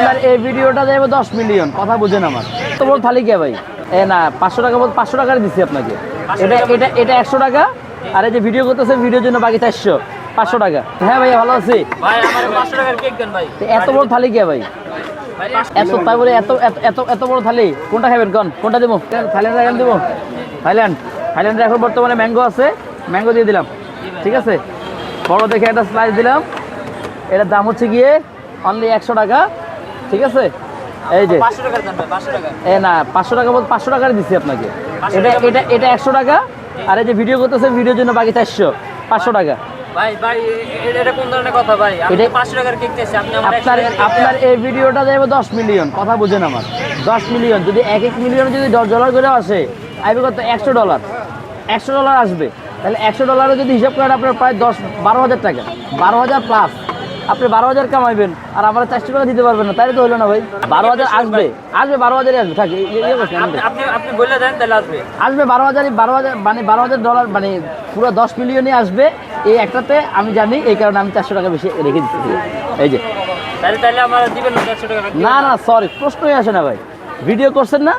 আপনার এই ভিডিওটা যাবে দশ মিলিয়ন কথা বুঝেন আমার। তো বল থালি কে ভাই? এ না পাঁচশো টাকা বল পাঁচশো টাকার দিচ্ছি আপনাকে। এটা এটা এটা একশো টাকা আর এই যে ভিডিও করতেছে ভিডিওর জন্য বাকি চারশো। পাঁচশো টাকা। হ্যাঁ ভাই ভালো আছি। এত বড় থালি কে ভাই? এত তাই বলে এত এত এত বড় থালি। কোনটা খাবেন কোন? কোনটা দেবো? থাইল্যান্ড এখন দেবো? থাইল্যান্ড। থাইল্যান্ডে এখন বর্তমানে ম্যাঙ্গো আছে। ম্যাঙ্গো দিয়ে দিলাম। ঠিক আছে? বড় দেখে একটা স্লাইস দিলাম। এটার দাম হচ্ছে গিয়ে অনলি একশো টাকা। ঠিক আছে? এই যে। এ না পাঁচশো টাকা বল পাঁচশো টাকার দিচ্ছি আপনাকে। 500 এটা এটা এটা একশো টাকা। আর এই যে ভিডিও করতেছে ভিডিওর জন্য বাকি চারশো। পাঁচশো টাকা। ভাই ভাই এটা কোন ধরনের কথা ভাই? আমি এটা- তো পাঁচশো টাকার কেক চাইছি আপনি আমার একশো আপনার আপনার এই ভিডিওটা যাবে দশ মিলিয়ন কথা বুঝেন আমার। দশ মিলিয়ন যদি এক এক মিলিয়ন যদি দশ ডলার করে আসে আসবে কত? একশো ডলার একশো ডলার আসবে। তাহলে একশো ডলারে যদি হিসাব করেন আপনার প্রায় দশ বারো হাজার টাকা। বারো হাজার প্লাস আপনি বারো হাজার কামাইবেন আর আমার চারশো টাকা দিতে পারবেন না তাই তো হলো না ভাই? বারো হাজার আসবে আসবে বারো হাজারই আসবে থাক ইয়ে- আপনি বলে দেন তাহলে আসবে। আসবে বারো হাজারই বারো হাজার মানে বারো হাজার ডলার মানে পুরো দশ মিলিয়নই আসবে এই একটাতে আমি জানি এই কারণে আমি চারশো টাকা বেশি রেখে দিচ্ছি। এই যে। না না সরি প্রশ্নই আসে না ভাই। ভিডিও করছেন না?